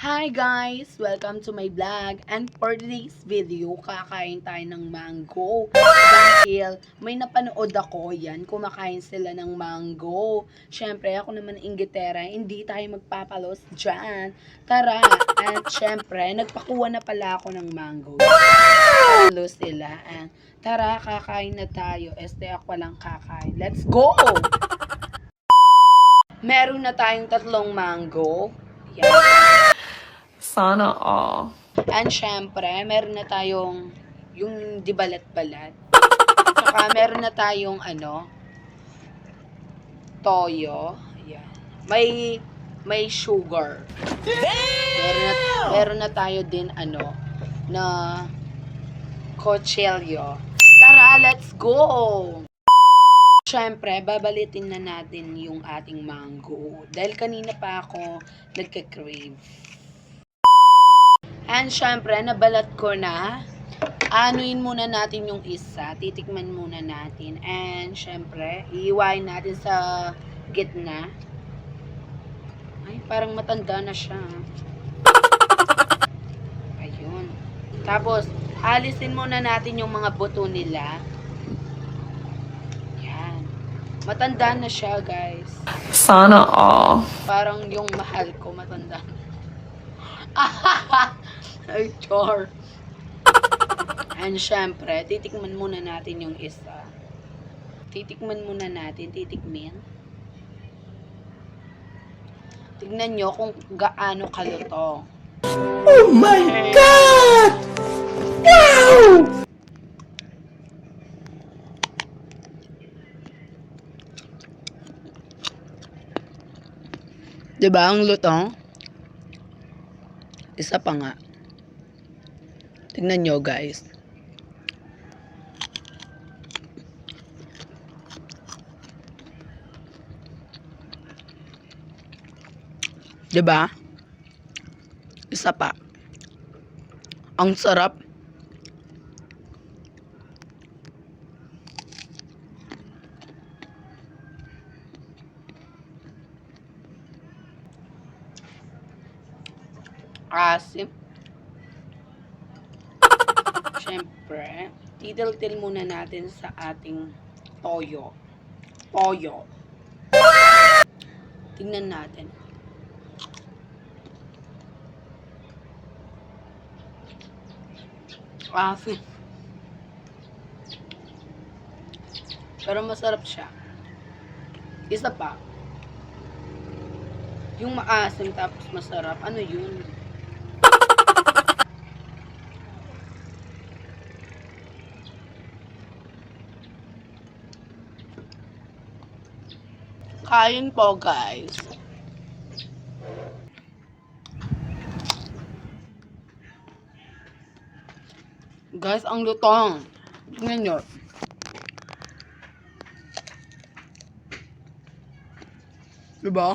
Hi guys! Welcome to my vlog. And for today's video, kakain tayo ng mango. Dahil may napanood ako yan, kumakain sila ng mango. Syempre, ako naman inggitera, hindi tayo magpapalos dyan. Tara! At syempre, nagpakuha na pala ako ng mango. Wow! sila. And tara, kakain na tayo. Este, ako lang kakain. Let's go! Meron na tayong tatlong mango. Yan. Sana all. And syempre, meron na tayong yung di balat-balat. Saka meron na tayong ano, toyo. Ayan. May may sugar. Meron na, meron na tayo din ano, na kochelyo. Tara, let's go! Siyempre, babalitin na natin yung ating mango. Dahil kanina pa ako nagka-crave. And syempre, nabalat ko na. Anuin muna natin yung isa. Titikman muna natin. And syempre, iiwain natin sa gitna. Ay, parang matanda na siya. Ayun. Tapos, alisin muna natin yung mga buto nila. Yan. Matanda na siya, guys. Sana all. Parang yung mahal ko, matanda. Ay, char. And syempre, titikman muna natin yung isa. Titikman muna natin, titikmin. Tignan nyo kung gaano kaluto. Oh my God! Wow! Diba ang lutong? Isa pa nga. Tignan nyo guys. Diba? Isa pa. Ang sarap. Asim. Siyempre, titil-til muna natin sa ating toyo. Toyo. Tingnan natin. Asim. Pero masarap siya. Isa pa. Yung maasim tapos masarap. Ano yun? Kain po, guys. Guys, ang lutong. Tingnan nyo. Diba?